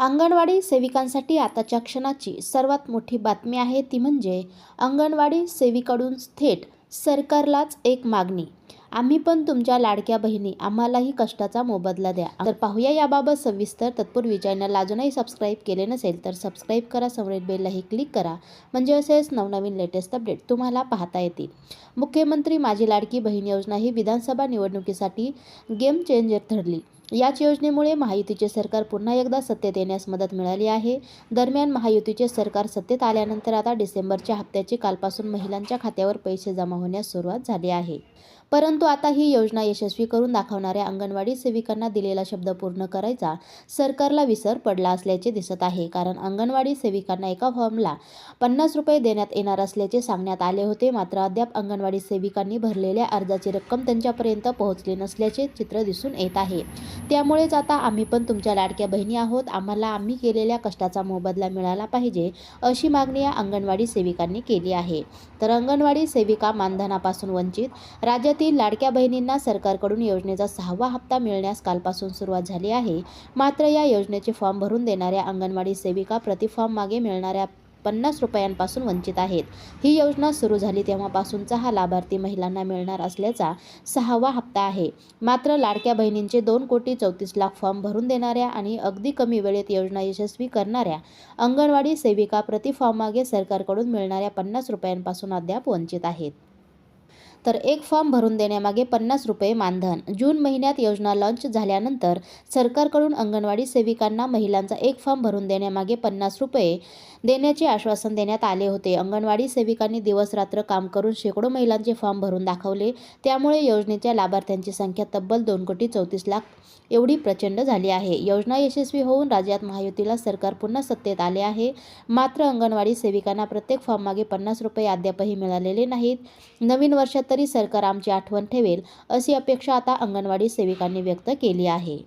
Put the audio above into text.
अंगणवाडी सेविकांसाठी आताच्या क्षणाची सर्वात मोठी बातमी आहे ती म्हणजे अंगणवाडी सेविकडून थेट सरकारलाच एक मागणी. आम्ही पण तुमच्या लाडक्या बहिणी आम्हालाही कष्टाचा मोबदला द्या. तर पाहूया याबाबत सविस्तर. तत्पूर्वी चॅनल अजूनही सबस्क्राईब केले नसेल तर सबस्क्राईब करा समोरील बेललाही क्लिक करा. म्हणजे असेच नवनवीन लेटेस्ट अपडेट तुम्हाला पाहता येतील. मुख्यमंत्री माझी लाडकी बहीण योजना ही विधानसभा निवडणुकीसाठी गेम चेंजर ठरली. याच योजनेमुळे महायुतीचे सरकार पुन्हा एकदा सत्तेत येण्यास मदत मिळाली आहे. दरम्यान महायुतीचे सरकार सत्तेत आल्यानंतर आता डिसेंबरच्या हप्त्याची कालपासून महिलांच्या खात्यावर पैसे जमा होण्यास सुरुवात झाली आहे. परंतु आता ही योजना यशस्वी करून दाखवणाऱ्या अंगणवाडी सेविकांना दिलेला शब्द पूर्ण करायचा सरकारला विसर पडला असल्याचे दिसत आहे. कारण अंगणवाडी सेविकांना एका फॉर्मला पन्नास रुपये देण्यात येणार असल्याचे सांगण्यात आले होते. मात्र अद्याप अंगणवाडी सेविकांनी भरलेल्या अर्जाची रक्कम त्यांच्यापर्यंत पोहोचली नसल्याचे चित्र दिसून येत आहे. त्यामुळेच आता आम्ही पण तुमच्या लाडक्या बहिणी आहोत. आम्हाला आम्ही केलेल्या कष्टाचा मोबदला मिळाला पाहिजे अशी मागणी या अंगणवाडी सेविकांनी केली आहे. तर अंगणवाडी सेविका मानधनापासून वंचित राज्यात राज्यातील लाडक्या बहिणींना सरकारकडून योजनेचा सहावा हप्ता मिळण्यास कालपासून सुरुवात झाली आहे. मात्र या योजनेचे फॉर्म भरून देणाऱ्या अंगणवाडी सेविका प्रति फॉर्म मागे मिळणाऱ्या पन्नास रुपयांपासून वंचित आहेत. ही योजना सुरू झाली तेव्हापासूनचा हा लाभार्थी महिलांना मिळणार असल्याचा सहावा हप्ता आहे. मात्र लाडक्या बहिणींचे दोन कोटी चौतीस लाख फॉर्म भरून देणाऱ्या आणि अगदी कमी वेळेत योजना यशस्वी करणाऱ्या अंगणवाडी सेविका प्रति मागे सरकारकडून मिळणाऱ्या पन्नास रुपयांपासून अद्याप वंचित आहेत. तर एक फॉर्म भरून देण्यामागे पन्नास रुपये मानधन. जून महिन्यात योजना लॉन्च झाल्यानंतर सरकारकडून अंगणवाडी सेविकांना महिलांचा एक फॉर्म भरून देण्यामागे पन्नास रुपये देण्याचे आश्वासन देण्यात आले होते. अंगणवाडी सेविकांनी दिवसरात्र काम करून शेकडो महिलांचे फॉर्म भरून दाखवले. त्यामुळे योजनेच्या लाभार्थ्यांची संख्या तब्बल दोन कोटी चौतीस लाख एवढी प्रचंड झाली आहे. योजना यशस्वी होऊन राज्यात महायुतीला सरकार पुन्हा सत्तेत आले आहे. मात्र अंगणवाडी सेविकांना प्रत्येक फॉर्ममागे पन्नास रुपये अद्यापही मिळालेले नाहीत. नवीन वर्षात तरी सरकार आमची आठवण ठेवेल अशी अपेक्षा आता अंगणवाडी सेविकांनी व्यक्त केली आहे.